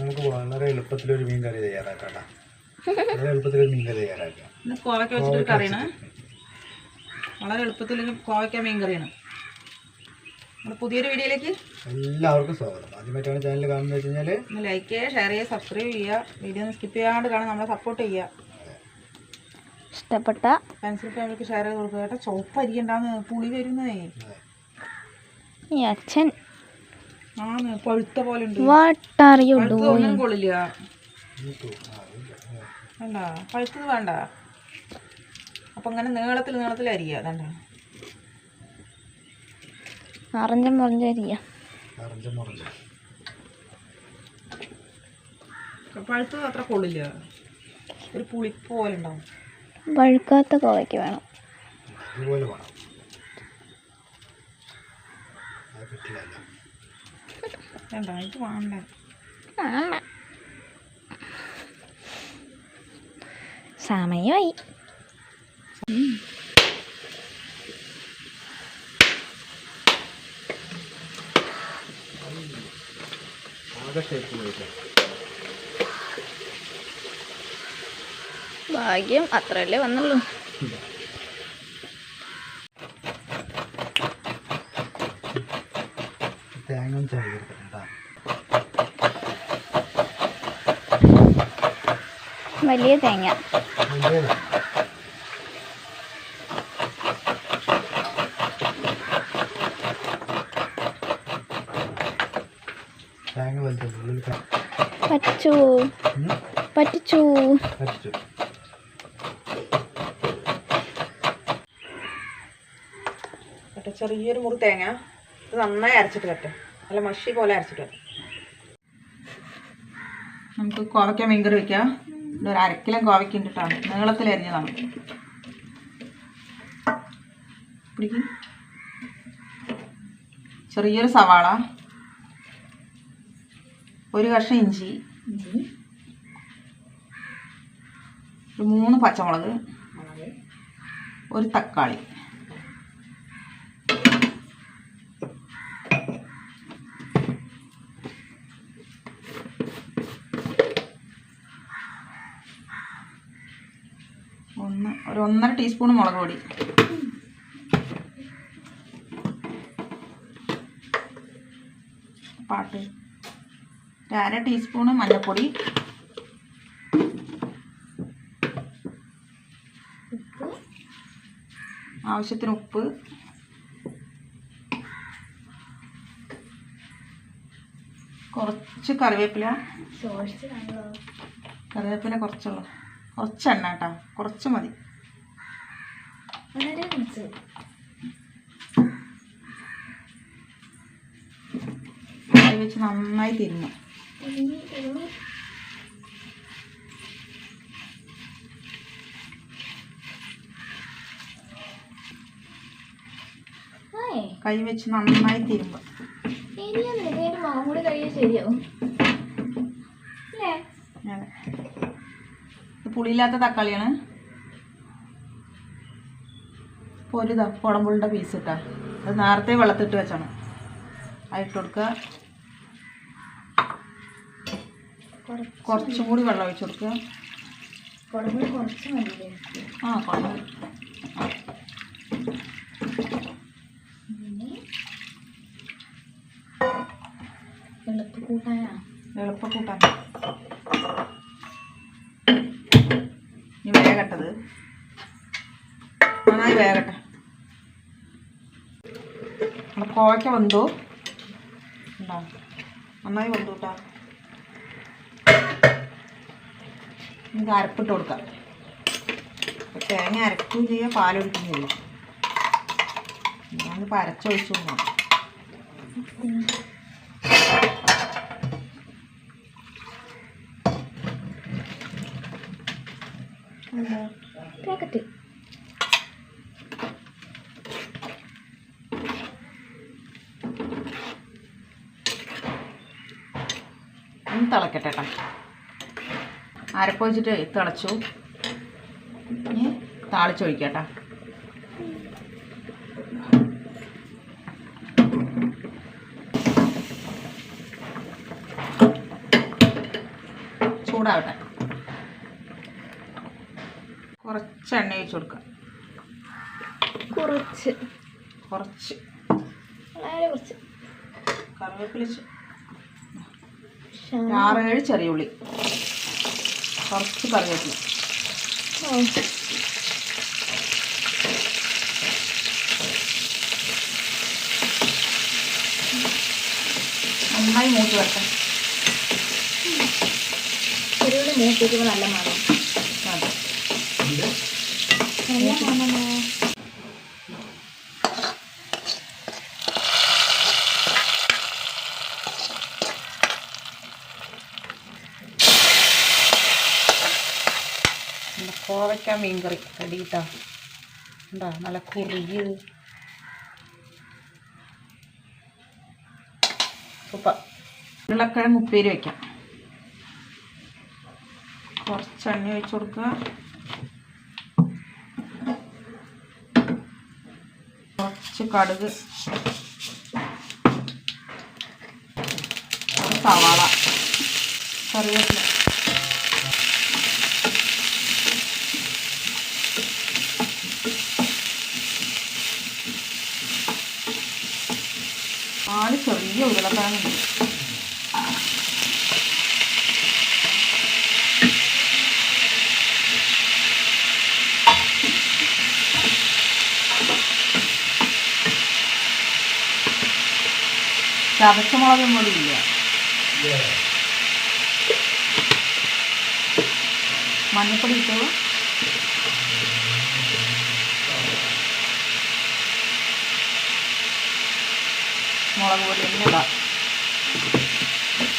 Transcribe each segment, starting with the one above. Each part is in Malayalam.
നമുക്ക് വളരെ എളുപ്പത്തിൽ ഒരു മീൻ കറി തയ്യാറാക്കാം വളരെ വളരെ എളുപ്പത്തിലൊരു മീൻ കറി തയ്യാറാക്കാം. ഇന്ന് കോവയ്ക്ക വെച്ചിട്ട് കറിയാണ്. വളരെ എളുപ്പത്തിൽ കോവയ്ക്ക മീൻ കറിയാണ്. നമ്മുടെ പുതിയൊരു വീഡിയോയിലേക്ക് എല്ലാവർക്കും സ്വാഗതം. ആദ്യമായിട്ടാണ് ചാനൽ കാണുന്നത് വെച്ച് കഴിഞ്ഞാൽ ലൈക്ക് ചെയ്യുക ഷെയർ ചെയ്യുക സബ്സ്ക്രൈബ് ചെയ്യുക. വീഡിയോ ഒന്ന് സ്കിപ്പ് ചെയ്യാണ്ട് കാണാൻ നമ്മളെ സപ്പോർട്ട് ചെയ്യുക. ഇഷ്ടപ്പെട്ട പെൻസിൽ ഫാമിലിക്ക് ഷെയർ ചെയ്ത് കൊടുക്കുക കേട്ടോ. ചുവപ്പ് അരിക്കണ്ടാന്ന് പുളി വരുന്നതേ ഈ അച്ഛൻ പഴുത്ത പോലെ ഉണ്ട്. വാട്ട് ആർ യു ഡൂയിങ് ഒന്നും കൊള്ളില്ല. വേണ്ട പഴുത്തത് വേണ്ട. അപ്പം അങ്ങനെ നീളത്തിൽ നീളത്തിൽ അതണ്ട അറഞ്ചം മുറഞ്ചരിയ അറഞ്ച മുറഞ്ച പഴുത്തത് അത്ര കൊള്ളില്ല. ഒരു പുളിപ്പ് പോലെ ഉണ്ടാവും. വഴുക്കാത്ത കോവയ്ക്ക് വേണം. ഇതുപോലെ വേണം അത് കിട്ടില്ല വേണ്ട എനിക്ക് വേണ്ട. സമയമായി. ആകെ ഷേപ്പ് ഭാഗ്യം അത്രല്ലേ വന്നുള്ളൂ. തേങ്ങ ചായ കേട്ടോ. വലിയ തേങ്ങ. പറ്റൂ. ഉം. പറ്റിച്ചു. പറ്റിച്ചു. കേട്ടോ ചെറിയൊരു മുറി തേങ്ങ. ഇത് നന്നായി അരച്ചിട്ട് വരട്ടെ നല്ല മഷി പോലെ അരച്ചിട്ട് വരട്ടെ നമുക്ക് കോവയ്ക്ക മീൻകറി വെക്കാം. ഇവിടെ ഒരു അരക്കിലും കോവയ്ക്ക ഇട്ടിട്ടാണ്. നീളത്തിൽ അരിഞ്ഞതാണ്. പിടിക്കും. ചെറിയൊരു സവാള. ഒരു കഷ്ണം ഇഞ്ചി. ഒരു മൂന്ന് പച്ചമുളക്. ഒരു തക്കാളി. ഒന്ന് ഒരു ഒന്നര ടീസ്പൂൺ മുളക് പൊടി. പാട്ട് ഒരു അര ടീസ്പൂണ് മഞ്ഞൾപ്പൊടി. ആവശ്യത്തിന് ഉപ്പ്. കുറച്ച് കറിവേപ്പില. കറിവേപ്പില കുറച്ചുള്ളൂ. കുറച്ച് എണ്ണ കേട്ടോ കുറച്ച് മതി വെച്ച് നന്നായി തിരിഞ്ഞു കൈ വെച്ച് നന്നായി തിരുമ്പ മുഖം കൂടി കഴിയാൻ ശരിയാവും അതെ ഇത് പുളിയില്ലാത്ത തക്കാളിയാണ്. ഇപ്പോൾ ഒരു കുടമ്പുളിന്റെ പീസ് ഇട്ടാ. അത് നേരത്തെ വെള്ളത്തിട്ട് വെച്ചാണ്. അതിട്ട് കൊടുക്കുക കുറച്ചും കൂടി വെള്ളം ഒഴിച്ചു കൊടുക്കുക ആ കുഴപ്പം എളുപ്പ കൂട്ടാനാ? എളുപ്പ കൂട്ടാൻ. ഇനി വേഗട്ടത്. നന്നായി വേഗട്ടെ. നമ്മുടെ കോവയ്ക്ക വന്നു. നന്നായി വന്നു കേട്ടോ. നമുക്ക് അരപ്പിട്ട് കൊടുക്കാം. തേങ്ങ അരക്കുകയും ചെയ്യുക പാലൊഴിക്കുകയും ചെയ്യുക ഞാനിപ്പോൾ അരച്ചൊഴിച്ചു കൊടുക്കണം പാക്കറ്റ്. ഒന്ന് തിളക്കട്ടെ കേട്ടോ അരപ്പ് വെച്ചിട്ട് തിളച്ചു. ഇനി താളിച്ചൊഴിക്കട്ടോ ചൂടാവട്ടെ. കുറച്ച് എണ്ണ ഒഴിച്ച് കൊടുക്കാം. കുറച്ച്. കുറച്ച്. വളരെ കുറച്ച്. കറിവേപ്പില ആറേഴ് ചെറിയ ഉള്ളി. കുറച്ച് കറിവേപ്പില. നന്നായി മൂത്ത് വെക്കാം ചെറിയുള്ളി മൂപ്പിക്കുമ്പോൾ നല്ല മണം അതെ നല്ല മണമോ നല്ല കോവയ്ക്ക മീൻകറി കടിയിട്ടാ എന്താ നല്ല കുറുകി. സൂപ്പർ. ഉരുളക്കിഴങ്ങ് ഉപ്പേരി വയ്ക്കാം കുറച്ച് എണ്ണ ഒഴിച്ച് കൊടുക്കുക കുറച്ച് കടുക് സവാള കറിവേപ്പില. നാല് ചെറിയ ഉരുളക്കിഴങ്ങുണ്ട് ചതച്ചമുളകും കൂടി ഇല്ല. മഞ്ഞപ്പൊടി ഇട്ടോ. മുളക് പൊടി തന്നെ ഇടാം.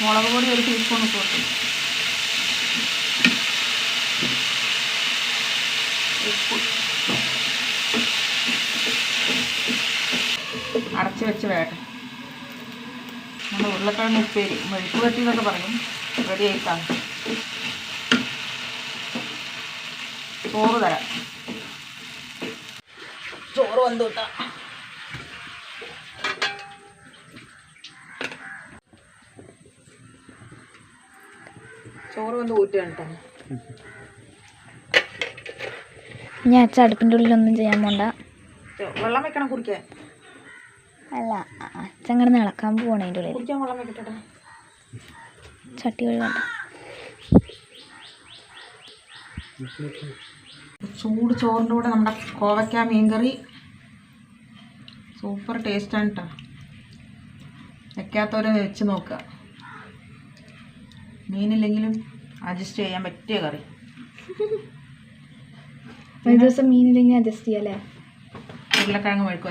മുളക് പൊടി ഒരു ടീസ്പൂൺ ഇട്ട്. കൊടുക്കും ഉപ്പ്. അടച്ച് വെച്ച് വേട്ടെ നമ്മുടെ ഉരുളക്കിഴങ്ങ് ഉപ്പേരി മെഴുക്ക് പറ്റി എന്നൊക്കെ പറയും. റെഡി ആയിട്ടാണ്. ചോറ് തരാം. ചോറ് വന്നു കിട്ടാം ചോറ് വന്ന് ഊറ്റുകയാണ് കേട്ടോ ഞാൻ അടുപ്പിന്റെ ഉള്ളിലൊന്നും ചെയ്യാൻ പോണ്ട. വെള്ളം വെക്കണം കുടിക്കാൻ. അല്ല അച്ഛൻ കിടന്ന് ഇളക്കാൻ പോകണം അതിന്റെ ഉള്ളിൽ ചട്ടി കഴുകണ്ട ചൂട് ചോറിന്റെ കൂടെ നമ്മുടെ കോവയ്ക്ക മീൻകറി. സൂപ്പർ ടേസ്റ്റാണ് കേട്ടോ വെക്കാത്തവരെ വെച്ച് നോക്കുക. മീനില്ലെങ്കിലും അഡ്ജസ്റ്റ് ചെയ്യാൻ പറ്റിയ കറി. ഒരു ദിവസം മീനില്ലെങ്കിൽ അഡ്ജസ്റ്റ് ചെയ്യാം അല്ലേ? ഉരുളക്കിഴങ്ങ് മെഴുക്ക്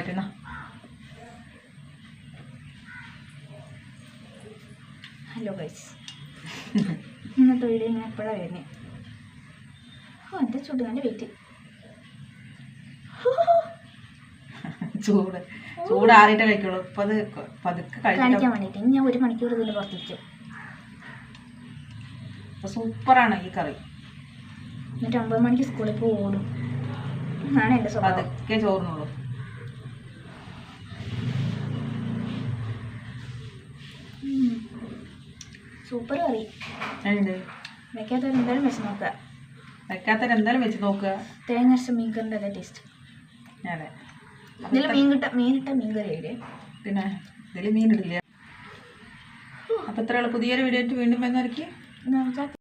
ഹലോ ഗൈസ് ഇന്നത്തെ വീഡിയോ ഞാൻ എപ്പോഴാണ് വരുന്നത് ഓ എന്റെ ചൂട്? എന്റെ വെയിറ്റ് ചൂട്. ചൂടാറിയിട്ടേ കഴിക്കുള്ളൂ. ഇപ്പം അത് പതുക്കെ കഴിക്കാൻ വേണ്ടിയിട്ട് ഇനി ഞാൻ ഒരു മണിക്കൂർ ഇതിൽ പുറത്തിരിക്കും സൂപ്പറാണ് ഈ കറി. എന്നിട്ട് ഒമ്പത് മണിക്ക് സ്കൂളിൽ പോയി ഓടും എന്റെ സ്വഭാവം. പതുക്കെ ചോറിനുള്ളൂ സൂപ്പർ കറി വെക്കാത്തവർ എന്തായാലും വെച്ച് നോക്കുക. വെക്കാത്തവർ എന്തായാലും വെച്ച് നോക്കുക. തേങ്ങ അരച്ച മീൻ കറിന്റെ അതേ ടേസ്റ്റ് അതെ. ഇതിൽ മീൻ കിട്ട മീനിട്ട മീൻ കറി ആയില്ലേ? പിന്നെ ഇതിൽ മീനിടില്ല. അപ്പം ഇത്രയുള്ള പുതിയൊരു വീഡിയോ ആയിട്ട് വീണ്ടും വെച്ചാൽ